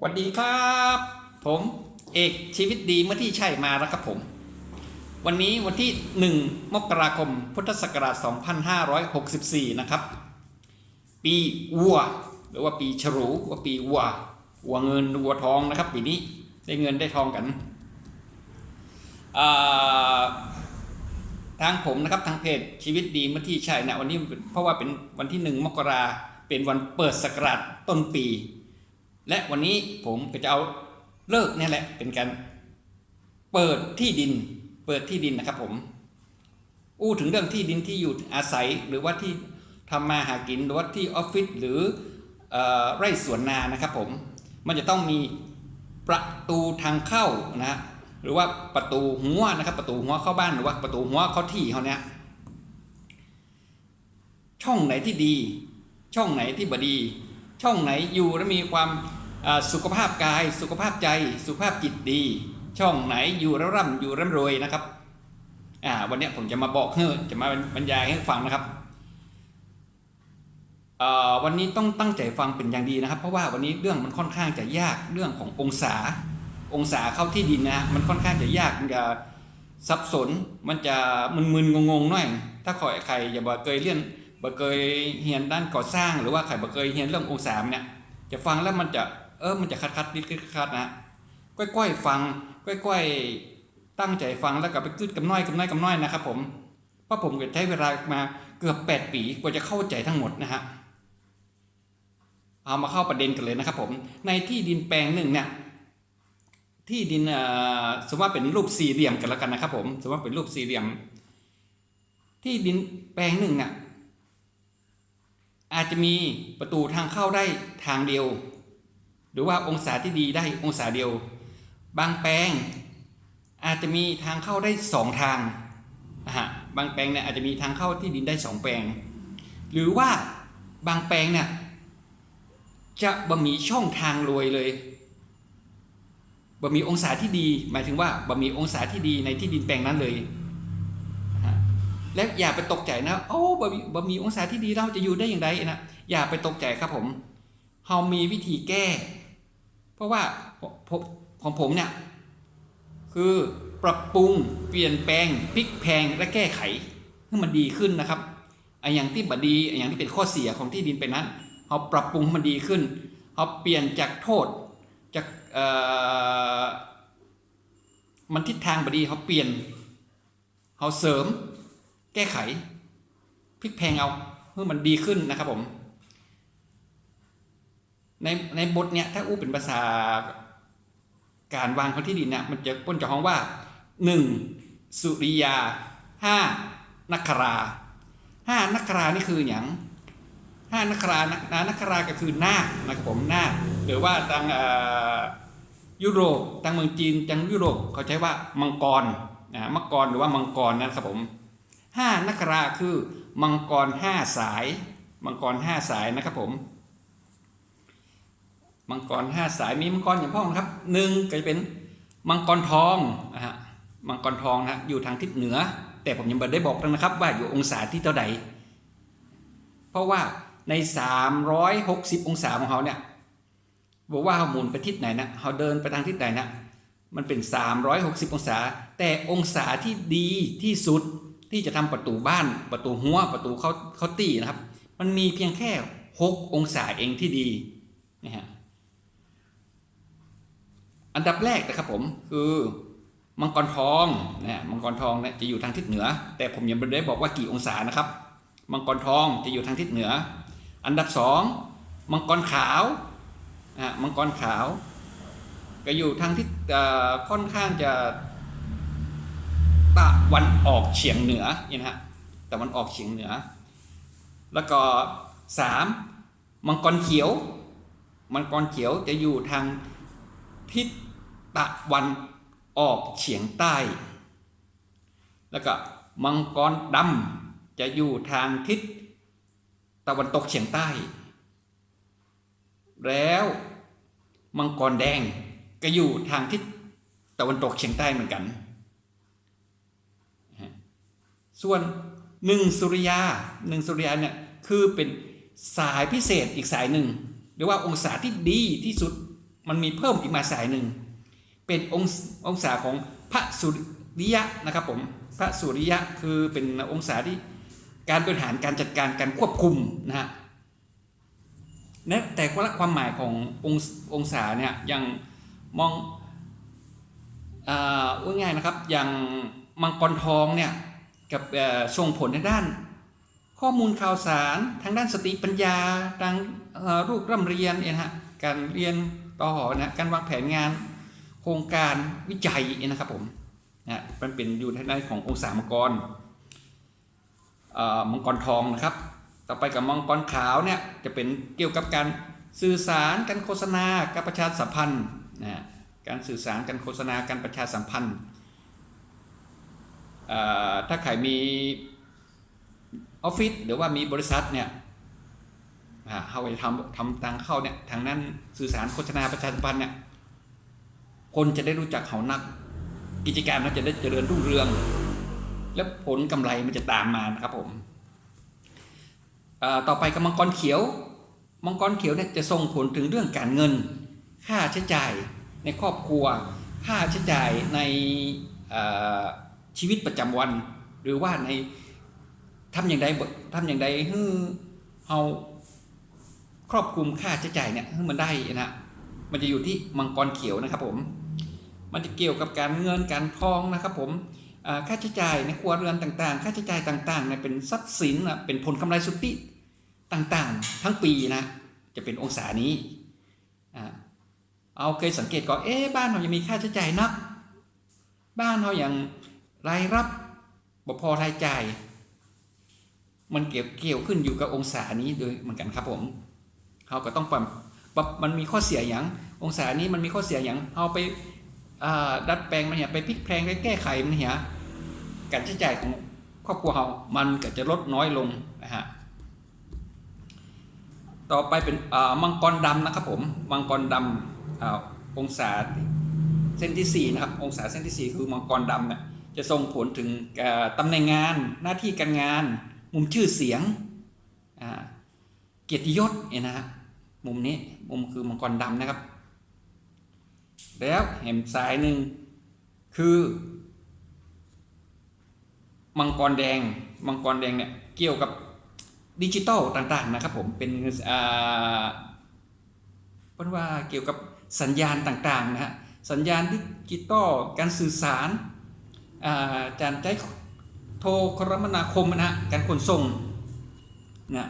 สวัสดีครับ ผมเอกชีวิตดีเมื่อที่ใช่มาแล้วครับผม วันนี้วันที่ 1 มกราคมพุทธศักราช 2564 นะครับ ปีวัว หรือว่าปีฉลูว่าปีวัววัวเงินวัวทองนะครับ ปีนี้ได้เงินได้ทองกัน ทางผมนะครับทางเพจชีวิตดีเมื่อที่ใช่นะวันนี้เพราะว่าเป็นวันที่ 1 มกราเป็นวันเปิดศักราชต้นปี และวันนี้ผมก็จะเอาเลิกนี่แหละ เป็นการเปิดที่ดิน เปิดที่ดินนะครับผม อู้ถึงเรื่องที่ดินที่อยู่อาศัยหรือว่าที่ทำมาหากินหรือว่าที่ออฟฟิศหรืออไร่สวนนานะครับผม มันจะต้องมีประตูทางเข้านะหรือว่าประตูหัวนะครับ ประตูหัวเข้าบ้านหรือว่าประตูหัวเข้าที่เขาเนี้ยช่องไหนที่ดี ช่องไหนที่บดี ช่องไหนอยู่และมีความ สุขภาพกาย สุขภาพใจสุขภาพจิตดี ช่องไหนอยู่แล้วร่ำอยู่ร่ำรวยนะครับวันนี้ผมจะมาบอกเฮ้จะมาบรรยายให้ฟังนะครับวันนี้ต้องตั้งใจฟังเป็นอย่างดีนะครับ เพราะว่าวันนี้เรื่องมันค่อนข้างจะยากเรื่องขององศา องศาเข้าที่ดินนะฮะมันค่อนข้างจะยากมันจะสับสนมันจะมึนๆงงๆหน่อย ถ้าใครใครอย่าบอกเคยเรียนบ่เคยเรียนด้านก่อสร้าง หรือว่าใครบ่เคยเรียนเรื่ององศาเนี่ยจะฟังแล้วมันจะ เออมันจะคัดคัดนิดคัดนะก้อยๆฟังก้อยๆตั้งใจฟังแล้วก็ไปกึดกับน้อยกับน้อยกับน้อยนะครับ ผมเพราะผมก็ใช้เวลามาเกือบ 8 ปีกว่าจะเข้าใจทั้งหมดนะฮะเอามาเข้าประเด็นกันเลยนะครับ ผม ในที่ดินแปลงหนึ่งเนี่ยที่ดินเอ่อสมมติว่าเป็นรูปสี่เหลี่ยมกันแล้วกันนะครับ ผมสมมติว่าเป็นรูปสี่เหลี่ยม ที่ดินแปลงหนึ่งเนี่ยอาจจะมีประตูทางเข้าได้ทางเดียว รือว่าองศาที่ดีได้องศาเดียว บางแปลงอาจจะมีทางเข้าได้สองทางนะฮะบางแปลงเนี่ยอาจจะมีทางเข้าที่ดินได้สองแปลง หรือว่าบางแปลงเนี่ยจะบ่มีช่องทางรวยเลยบ่มีองศาที่ดี หมายถึงว่าบ่มีองศาที่ดีในที่ดินแปลงนั้นเลย และอย่าไปตกใจนะโอ้บะมีบะมีองศาที่ดีเราจะอยู่ได้อย่างไรนะอย่าไปตกใจครับผมเรามีวิธีแก้ เพราะว่าของผมเนี่ยคือปรับปรุงเปลี่ยนแปลงพลิกแพงและแก้ไขให้มันดีขึ้นนะครับไอ้อย่างที่บดีไอ้อย่างที่เป็นข้อเสียของที่ดินเป็นนั้นเราปรับปรุงให้มันดีขึ้นเราเปลี่ยนจากโทษจากเอ่อมันทิศทางบดีเขาเปลี่ยนเขาเสริม แก้ไขพลิกแพงเอาเพื่อมันดีขึ้นนะครับผม ในในบทเนี้ยถ้าอู้เป็นภาษาการวางเขาที่ดินเนี่ยมันจะป้นจะห้องว่าหนึ่งสุริยาห้านักราห้านักรานี่คืออย่างห้านักรานะนะนักราก็คือนาคนะครับผมนาคหรือว่าทางยุโรปทางเมืองจีนทางยุโรปเขาใช้ว่ามังกรนะมังกรหรือว่ามังกรนะครับผมห้านักราคือมังกรห้าสาย มังกรห้าสายนะครับผม มังกรห้าสายมีมังกรอย่างพ่อครับหนึ่งก็จะเป็นมังกรทองนะฮะมังกรทองนะอยู่ทางทิศเหนือ แต่ผมยังไม่ได้บอกนะครับ ว่าอยู่องศาที่เท่าใดเพราะว่าใน 360 องศาของเขาเนี่ยบอกว่าเขาหมุนไปทิศไหนนะเขาเดินไปทางทิศไหนนะมันเป็น 360 องศา แต่องศาที่ดีที่สุดที่จะทำประตูบ้านประตูหัวประตูเขาเขาตีนะครับ มันมีเพียงแค่ 6 องศาเองที่ดีนะฮะ อันดับแรกนะครับผมคือมังกรทองนะมังกรทองเนี่ยจะอยู่ทางทิศเหนือ แต่ผมยังไม่ได้บอกว่ากี่องศานะครับ มังกรทองจะอยู่ทางทิศเหนือ อันดับสองมังกรขาวอะมังกรขาว ก็อยู่ทางทิศค่อนข้างจะตะวันออกเฉียงเหนือนี่นะฮะตะวันออกเฉียงเหนือ แล้วก็สามมังกรเขียว มังกรเขียวจะอยู่ทาง ทิศตะวันออกเฉียงใต้ แล้วก็มังกรดำจะอยู่ทางทิศตะวันตกเฉียงใต้ แล้วมังกรแดงก็อยู่ทางทิศตะวันตกเฉียงใต้เหมือนกัน ส่วนหนึ่งสุริยาหนึ่งสุริยาเนี่ยคือเป็นสายพิเศษอีกสายหนึ่งหรือว่าองศาที่ดีที่สุด มันมีเพิ่มอีกมาสายหนึ่ง เป็นองศองศาของพระสุริยะนะครับผมพระสุริยะคือเป็นองศาที่การบริหารการจัดการการควบคุมนะฮะนะแต่ว่าความหมายขององศองศาเนี่ยยังมองอ่าว่าง่ายนะครับอย่างมังกรทองเนี่ยกับส่งผลในด้าน ข้อมูลข่าวสารทางด้านสติปัญญาทางเอ่อลูกร่ำเรียนเนี่ยนะฮะการเรียน ต่อนะการวางแผนงานโครงการวิจัยนะครับผมนะมันเป็นอยู่ในด้านขององศามังกรเอ่อมังกรทองนะครับ ต่อไปกับมังกรขาวเนี่ยจะเป็นเกี่ยวกับการสื่อสารการโฆษณาการประชาสัมพันธ์นะการสื่อสารการโฆษณาการประชาสัมพันธ์อ่อถ้าใครมีออฟฟิศหรือว่ามีบริษัทเนี่ย เขาจะทำทำทางเข้าเนี่ยทางนั้นสื่อสารโฆษณาประชาสัมพันธ์เนี่ยคนจะได้รู้จักเขานัก กิจการมันจะได้เจริญรุ่งเรือง และผลกำไรมันจะตามมานะครับผมต่อไปกับมังกรเขียว มังกรเขียวเนี่ยจะส่งผลถึงเรื่องการเงิน ค่าใช้จ่ายในครอบครัว ค่าใช้จ่ายในชีวิตประจำวัน หรือว่าในทำอย่างใดทำอย่างใดให้เรา ครอบคลุมค่าใช้จ่ายเนี่ยให้มันได้นะมันจะอยู่ที่มังกรเขียวนะครับผม มันจะเกี่ยวกับการเงินการทองนะครับผมค่าใช้จ่ายในครัวเรือนต่างๆ ค่าใช้จ่ายต่างๆเนี่ยเป็นทรัพย์สินนะเป็นผลกำไรสุทธิต่างๆ ทั้งปีนะ จะเป็นองศานี้เอาเคยสังเกตก่อนเอ๊ะบ้านเรายังมีค่าใช้จ่ายนัก บ้านเราอย่างรายรับบ่พอรายจ่าย มันเกี่ยวเกี่ยวขึ้นอยู่กับองศานี้โดยเหมือนกันครับผม เขาก็ต้องปรับปรับมันมีข้อเสียอย่าง องศานี้มันมีข้อเสียอย่างเอาไปดัดแปลงมันเนี่ยไปพลิกแพลงไปแก้ไขมันเนี่ยการใช้จ่ายของครอบครัวเรามันก็จะลดน้อยลงนะฮะต่อไปเป็นมังกรดำนะครับผมมังกรดำอองศาเส้นที่สี่นะครับองศาเส้นที่สี่คือมังกรดำเนี่ยจะส่งผลถึงอ่าตำแหน่งงานหน้าที่การงาน มุมชื่อเสียงเกียรติยศเนี่ยนะฮะ มุมนี้มุมคือมังกรดำนะครับ แล้วแห่มซ้ายหนึ่งคือ มังกรแดง มังกรแดงเนี่ยเกี่ยวกับดิจิตอลต่างๆนะครับผมเป็นอ่าเพราะว่าเกี่ยวกับสัญญาณต่างๆนะฮะสัญญาณดิจิตอลการสื่อสารอ่าการใช้โทรคมนาคมนะฮะการขนส่งนะ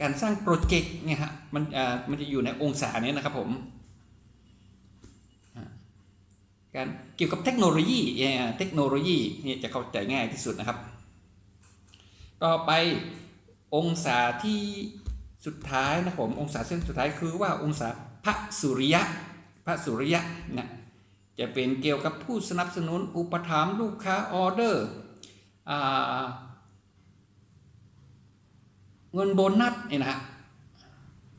การสร้างโปรเจกต์เนี่ยฮะมันอ่ามันจะอยู่ในองศาเนี้ยนะครับผมการเกี่ยวกับเทคโนโลยีเนี่ยเทคโนโลยีนี่จะเข้าใจง่ายที่สุดนะครับ ต่อไปองศาที่สุดท้ายนะผมองศาเส้นสุดท้ายคือว่าองศาพระสุริยะพระสุริยะนี่ยจะเป็นเกี่ยวกับผู้สนับสนุนอุปถัมภ์ลูกค้าออเดอร์อ่า เงินโบนัสเนี่ยนะฮะ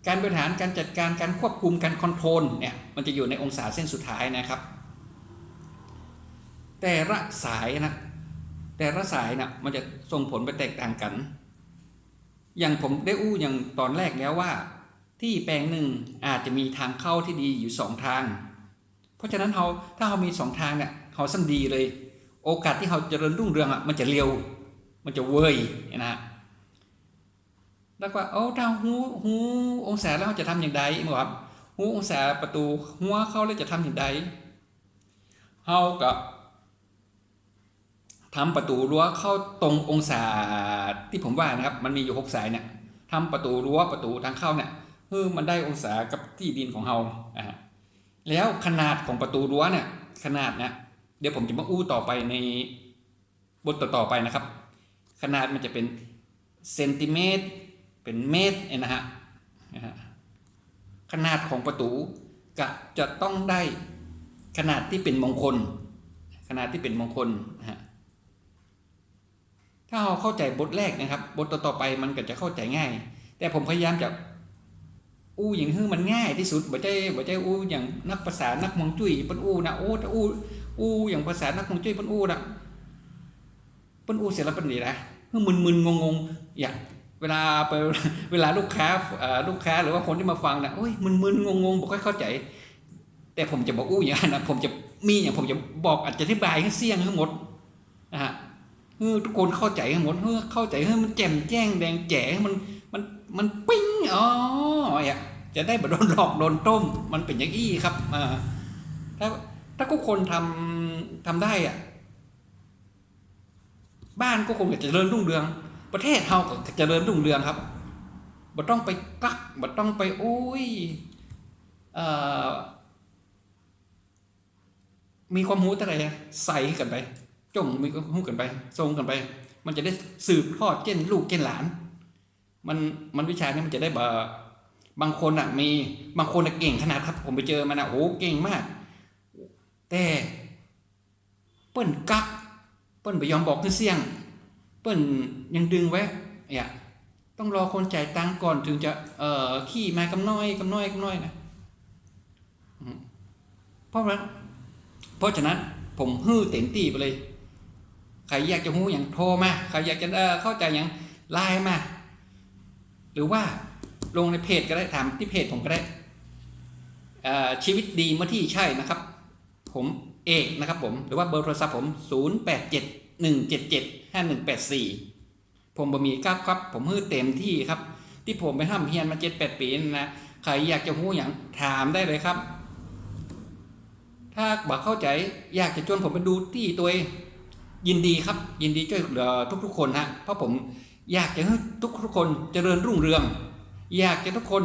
การบริหารการจัดการการควบคุมการคอนโทรลเนี่ยมันจะอยู่ในองศาเส้นสุดท้ายนะครับ แต่ละสายนะแต่ละสายนะมันจะส่งผลไปแตกต่างกัน อย่างผมได้อู้อย่างตอนแรกแล้วว่า ที่แปลงหนึ่งอาจจะมีทางเข้าที่ดีอยู่สองทาง เพราะฉะนั้นเราถ้าเรามีสองทางเนี่ยเราสั้นดีเลย โอกาสที่เราจะเจริญรุ่งเรืองอะมันจะเร็ว มันจะเวยนะฮะ แล้วก็เอาถ้าหูหูองศาแล้วเราจะทำอย่างใดบอครับหูองศาประตูหัวเข้าแล้วจะทำอย่างใดเฮาก็ทำประตูรั้วเข้าตรงองศาที่ผมว่านะครับ มันมีอยู่หกสายเนี่ยทำประตูรั้วประตูทางเข้าเนี่ยเออมันได้องศากับที่ดินของเฮาอ่าแล้วขนาดของประตูรั้วเนี่ยขนาดเนี่ยเดี๋ยวผมจะมาอู้ต่อไปในบทต่อๆไปนะครับ ขนาดมันจะเป็นเซนติเมตร เป็นเมตรเนี่ยนะฮะขนาดของประตูก็จะต้องได้ขนาดที่เป็นมงคล ขนาดที่เป็นมงคลนะฮะถ้าเราเข้าใจบทแรกนะครับ บทต่อๆไปมันก็จะเข้าใจง่าย แต่ผมพยายามจะอู้อย่างให้มันง่ายที่สุดบ่ใจบ่ใจอู้อย่างนักภาษานักฮวงจุ้ยเปิ้นอู้นะโอ้ถ้าอู้อู้อย่างภาษานักฮวงจุ้ยเปิ้นอู้นะเปิ้นอู้เสร็จแล้วเปิ้นนี่นะคือมึนๆงงๆอย่าง วลาไปเวลาลูกค้าลูกค้าหรือว่าคนที่มาฟังนะโอ้ยมึนๆงงๆบอกค่อยเข้าใจ แต่ผมจะบอกอู้อย่างนั้นนะผมจะมีอย่างผมจะบอกอาจจะอธิบายให้เสี่ยงทั้งหมดนะฮะเออทุกคนเข้าใจทั้งหมดเออเข้าใจให้ยมันแจ่มแจ้งแดงแจ๋มันมันมันปิ้งอ๋ออย่าจะได้แบบโดนหลอกโดนต้ม มันเป็นอย่างอี้ครับอ่าถ้าถ้าทุกคนทำทำได้อะบ้านก็คงจะเจริญรุ่งเรือง ประเทศเฮาก็เจริญรุ่งเรืองครับบ่ต้องไปกักบ่ต้องไปโอ้ยอมีความรู้อะไรใส่กันไปจงมีความรู้กันไป ทรงกันไป มันจะได้สืบทอดเจนลูกเจนหลาน มันมันวิชานี้มันจะได้บ่บางคนอะมีบางคนอะเก่งขนาดครับ ผมไปเจอมันอะโอ้เก่งมาก แต่เปิ้นกัก เปิ้นไปยอมบอกคือเสี่ยง เปิ้นยังดึงไว้เนี่ยต้องรอคนจ่ายตังก่อนถึงจะเอ่อขี้มากำน้อยกำน้อยกำน้อยนะเพราะว่าเพราะฉะนั้นผมฮื้อเต็มที่ไปเลย ใครอยากจะหู้อย่างโทรมาใครอยากจะเออเข้าใจอย่างไลน์มา หรือว่าลงในเพจก็ได้ถามที่เพจผมก็ได้ชีวิตดีเมื่อที่ใช่นะครับ ผมเอกนะครับผม หรือว่าเบอร์โทรศัพท์ผม 087 8 7 1 7 7 5 1 8 4 ผมบะมีก้าครับ ผมฮื้อเต็มที่ครับ ที่ผมไปห้ามเฮียนมาเจ็ดแปดปีนั่นะใครอยากจะหู้อย่างถามได้เลยครับ ถ้าบอกเข้าใจอยากจะชวนผมไปดูที่ตัวเองยินดีครับ ยินดีช่วยเหลือทุกๆคนฮะเพราะผมอยากจะให้ทุกๆคนเจริญรุ่งเรือง อยากจะทุกคน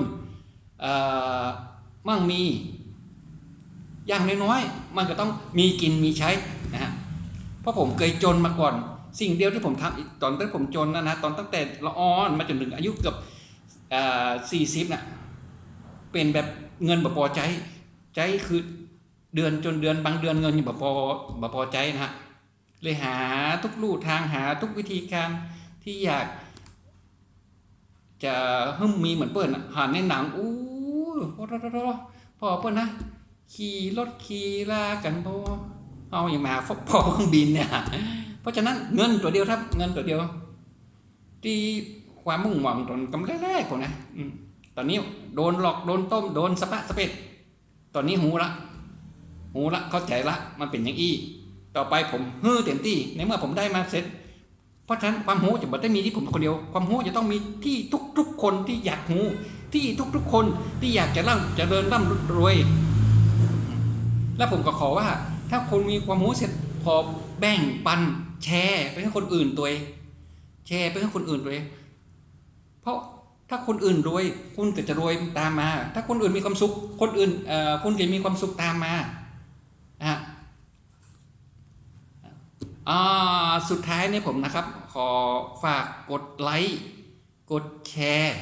มั่งมี อย่างน้อยๆมันก็ต้องมีกินมีใช้นะฮะ ราะผมเคยจนมาก่อน สิ่งเดียวที่ผมทำตอนที่ผมจนนะนะตอนตั้งแต่ละอ่อนมาจนถึงอายุเกือบสี่สิบน่ะเป็นแบบเงินแบบพอใจใจคือเดือนจนเดือนบางเดือนเงินยังแบบพอแบบพอใจนะฮะเลยหาทุกลู่ทางหาทุกวิธีการที่อยาก จะหึ่มมีเหมือนเปิ้ลน่ะหาในหนังอู้พอพอเปิ้ลนะ ขี่รถขี่ลากันพอ เอาอย่างมาพอเครื่องบินเนี่ยเพราะฉะนั้นเงินตัวเดียวครับ เงินตัวเดียว ที่ความมุ่งหวังตอนกำแรกๆผมนะตอนนี้โดนหลอกโดนต้มโดนสะปะสะเพ็ดตอนนี้หูละ หูละเข้าใจละ มันเป็นอย่างอี้ ต่อไปผมเฮ้อเต็มที่ในเมื่อผมได้มาเสร็จ เพราะฉะนั้นความหูจะไม่ได้มีที่ผมคนเดียว ความหูจะต้องมีที่ทุกๆคนที่อยากหูที่ทุกๆคนที่อยากจะร่ำจะเดินร่ำรวย แล้วผมก็ขอว่า ถ้าคนมีความรู้เสร็จขอแบ่งปัน แชร์ไปให้คนอื่นตัวเองแชร์ไปให้คนอื่นตัวเองเพราะถ้าคนอื่นรวย คุณก็จะรวยตามมา ถ้าคนอื่นมีความสุข คนอื่นเอ่อคุณก็มีความสุขตามมาอะอ่าสุดท้ายนี่ผมนะครับ ขอฝากกดไลค์ กดแชร์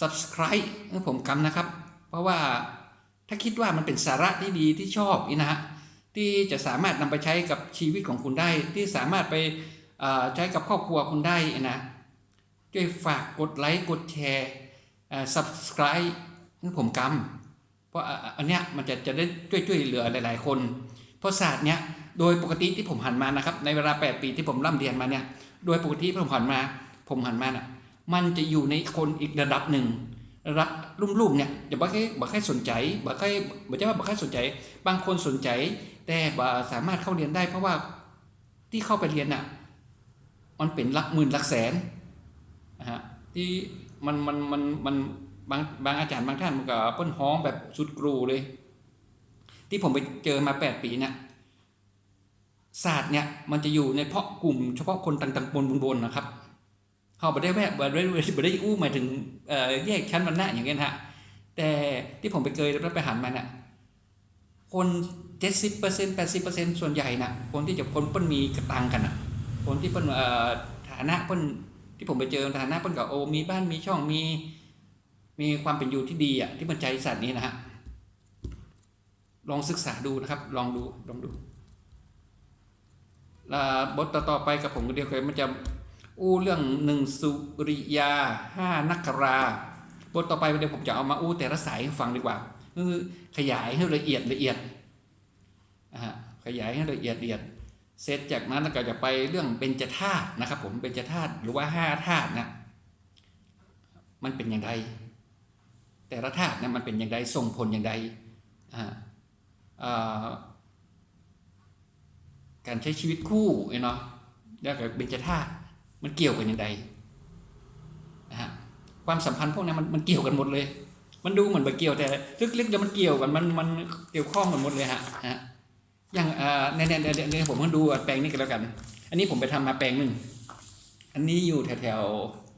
subscribe ให้ผมกำนะครับ เพราะว่าถ้าคิดว่ามันเป็นสาระที่ดีที่ชอบนี่นะฮะ ที่จะสามารถนำไปใช้กับชีวิตของคุณได้ ที่สามารถไปใช้กับครอบครัวคุณได้นะช่วยฝากกดไลค์กดแชร์ subscribe ให้ผมกำเพราะอันเนี้ยมันจะจะได้ช่วยช่วยเหลือหลาย ๆ คน เพราะศาสตร์เนี้ยโดยปกติที่ผมหันมานะครับ ในเวลา 8 ปีที่ผมร่ำเรียนมาเนี่ยโดยปกติที่ผมหันมา ผมหันมาน่ะมันจะอยู่ในคนอีกระดับหนึ่ง ระดับลุ่มๆเนี่ยอย่าบอกแค่บอกแค่สนใจบอกแค่บอกจะว่าบอกแค่สนใจ บางคนสนใจ แต่บสามารถเข้าเรียนได้ เพราะว่าที่เข้าไปเรียนน่ะมันเป็นหลักหมื่นหลักแสนนะฮะที่มันมันมันมันบางบางอาจารย์บางท่านมันก็เปิ้นฮ้องแบบสุดกรูเลย ที่ผมไปเจอมาแปดปีเนี่ยศาสตร์เนี่ยมันจะอยู่ในเพาะกลุ่มเฉพาะคนต่างๆบนบนนะครับ เขาไม่ได้แวะไม่ได้ไม่ได้อู้หมายถึงเอ่อแยกชั้นวรรณะอย่างเงี้ยฮะแต่ที่ผมไปเคยแล้วไปหันมาเนี่ยคนเจ็ดสิบเปอร์เซ็นต์แปดสิบเปอร์เซ็นต์ส่วนใหญ่น่ะ คนที่จะคนเปิ้นมีกระตังกันน่ะ คนที่เปิ้นเอ่อฐานะเปิ้นที่ผมไปเจอฐานะเปิ้นกับโอมีบ้านมีช่องมี มีความเป็นอยู่ที่ดีอะที่มันใจสัตว์นี้นะฮะลองศึกษาดูนะครับ ลองดูลองดูแลบทต่อไปกับผมเดียวเคยมันจะ อู้เรื่องหนึ่งสุริยาห้านักราบทต่อไปเดี๋ยวผมจะเอามาอู้แต่ละสายให้ฟังดีกว่าคือขยายให้ละเอียดละเอียดอ่าฮะขยายให้ละเอียดละเอียดเสร็จจากนั้นก็จะไปเรื่องเบญจธาตุนะครับ ผมเบญจธาตุหรือว่าห้าธาตุนะมันเป็นอย่างไรแต่ละธาตุนี่ยมันเป็นอย่างไรส่งผลอย่างไรการใช้ชีวิตคู่เนาะแล้วกับเบญจธาตุ มันเกี่ยวกันยังไงนะฮะความสัมพันธ์พวกนั้นมันมันเกี่ยวกันหมดเลย มันดูเหมือนแบบเกี่ยวแต่ลึกๆเดี๋ยวมันเกี่ยวกันมันมันเกี่ยวข้องกันหมดเลยฮะฮะอย่างเอ่อในในในในผมก็ดูแปลงนี้กันแล้วกัน อันนี้ผมไปทำมาแปลงหนึ่งอันนี้อยู่แถวแถว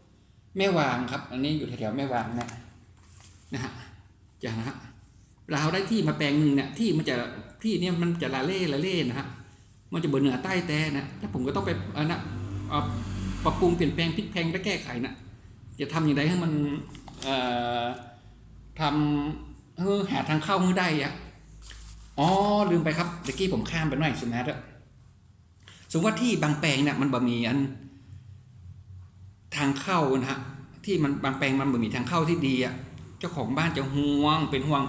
ๆแม่วางครับ อันนี้อยู่แถวแถวๆแม่วางนะนะฮะอย่างนะฮะเราได้ที่มาแปลงหนึ่งเนี่ยที่มันจะที่เนี่ยมันจะละเล่ละเล่นะฮะมันจะเบนเหนือใต้แต่นะแล้วผมก็ต้องไปอานะเอา ปรับปรุงเปลี่ยนแปลงพลิกแพลงและแก้ไขนะจะทำอย่างไรให้มันเอ่อทำเออหาทางเข้าให้ได้อะอ๋อลืมไปครับเมื่อกี้ผมข้ามไปหน่อยสุนัขอะสมมติว่าที่บางแปลงเนี่ยมันบ่มีอันทางเข้านะฮะที่มันบางแปลงมันบ่มีทางเข้าที่ดีอะเจ้าของบ้านจะห่วงเป็นห่วง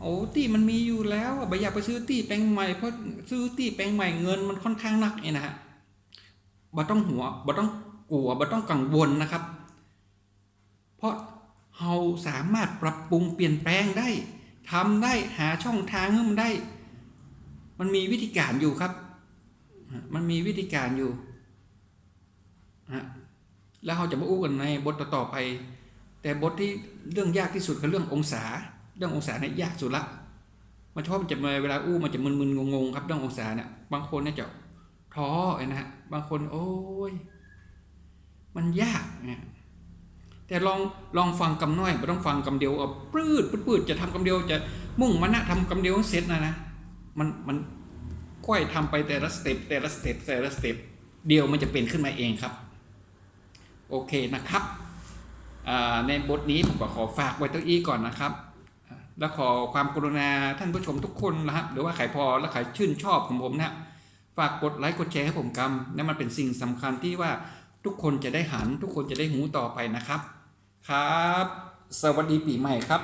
โอ้ที่มันมีอยู่แล้วอะบอยากไปซื้อที่แปลงใหม่เพราะซื้อที่แปลงใหม่เงินมันค่อนข้างหนักเนี่ยนะฮะบ่ต้องหัวบ่ต้อง กลัวบ่ต้องกังวลนะครับ เพราะเราสามารถปรับปรุงเปลี่ยนแปลงได้ทำได้หาช่องทางให้มันได้ มันมีวิธีการอยู่ครับ มันมีวิธีการอยู่ฮะแล้วเราจะมาอู้กันในบทต่อไป แต่บทที่เรื่องยากที่สุดคือเรื่ององศา เรื่ององศาเนี่ยยากสุดละมันชอบมันจะมาเวลาอู้มันจะมึนๆงงๆครับเรื่ององศาเนี่ยบางคนเนี่ยจะท้อนะฮะบางคนโอ้ย มันยากนี่ยแต่ลองลองฟังกำน้อยไม่ต้องฟังกำเดียวเอาปลื้ดปืดจะทำกำเดียวจะมุ่งมันนะทำกำเดียวเสร็จนะนะมันมันค่อยทำไปแต่ละสเต็ปแต่ละสเต็ปแต่ละสเต็ปเดียวมันจะเป็นขึ้นมาเองครับ โอเคนะครับอ่าในบทนี้ผมก็ขอฝากไว้ตัวอีก่อนนะครับ แล้วขอความกรุณาท่านผู้ชมทุกคนนะครับ หรือว่าใครพอและใครชื่นชอบของผมนะฝากกดไลค์กดแชร์ให้ผมกำนั่นมันเป็นสิ่งสำคัญที่ว่า ทุกคนจะได้หัน ทุกคนจะได้หูต่อไปนะครับ ครับ สวัสดีปีใหม่ครับ